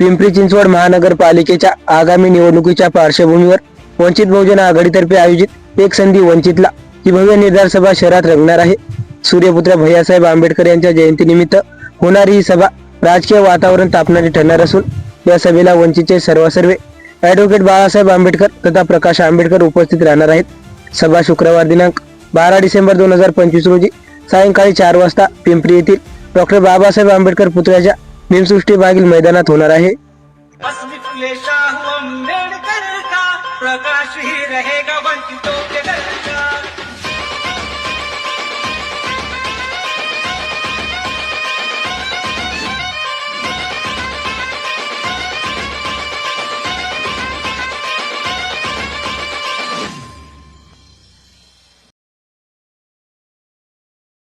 पिंपरी चिंचवड महानगरपालिकेच्या आगामी निवडणुकीच्या पार्श्वभूमीवर वंचित बहुजन आघाडीतर्फे आयोजित एक संधी वंचितला ही भव्य निर्धार सभा शहरात रंगणार आहे. सूर्यपुत्र भैयासाहेब आंबेडकर यांच्या जयंतीनिमित्त होणारी ही सभा राजकीय वातावरण तापणारी ठरणार असून या सभेला वंचितचे सर्वसर्वे ॲडव्होकेट बाळासाहेब आंबेडकर तथा प्रकाश आंबेडकर उपस्थित राहणार आहेत. सभा शुक्रवार दिनांक बारा डिसेंबर दोन हजार पंचवीस रोजी सायंकाळी चार वाजता पिंपरी येथील डॉक्टर बाबासाहेब आंबेडकर पुतळ्याच्या भीमसृष्टी बागील मैदानात होणार आहे. प्रकाश ही रहेगा